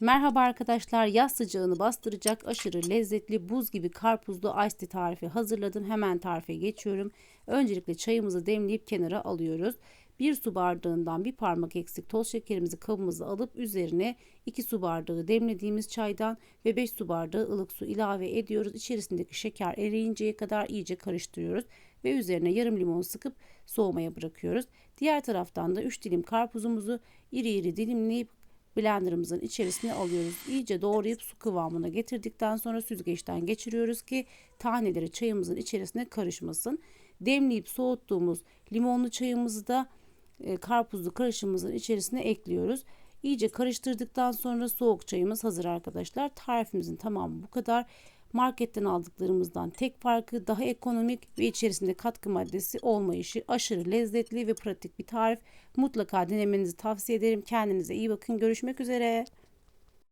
Merhaba arkadaşlar, yaz sıcağını bastıracak aşırı lezzetli buz gibi karpuzlu iced tea tarifi hazırladım. Hemen tarife geçiyorum. Öncelikle çayımızı demleyip kenara alıyoruz. Bir su bardağından bir parmak eksik toz şekerimizi kabımıza alıp üzerine 2 su bardağı demlediğimiz çaydan ve 5 su bardağı ılık su ilave ediyoruz. İçerisindeki şeker eriyinceye kadar iyice karıştırıyoruz ve üzerine yarım limon sıkıp soğumaya bırakıyoruz. Diğer taraftan da 3 dilim karpuzumuzu iri iri dilimleyip blenderımızın içerisine alıyoruz. İyice doğrayıp su kıvamına getirdikten sonra süzgeçten geçiriyoruz ki taneleri çayımızın içerisine karışmasın. Demleyip soğuttuğumuz limonlu çayımızı da e, karpuzlu karışımımızın içerisine ekliyoruz. İyice karıştırdıktan sonra soğuk çayımız hazır arkadaşlar. Tarifimizin tamamı bu kadar. Marketten aldıklarımızdan tek farkı daha ekonomik ve içerisinde katkı maddesi olmayışı aşırı lezzetli ve pratik bir tarif. Mutlaka denemenizi tavsiye ederim. Kendinize iyi bakın. Görüşmek üzere.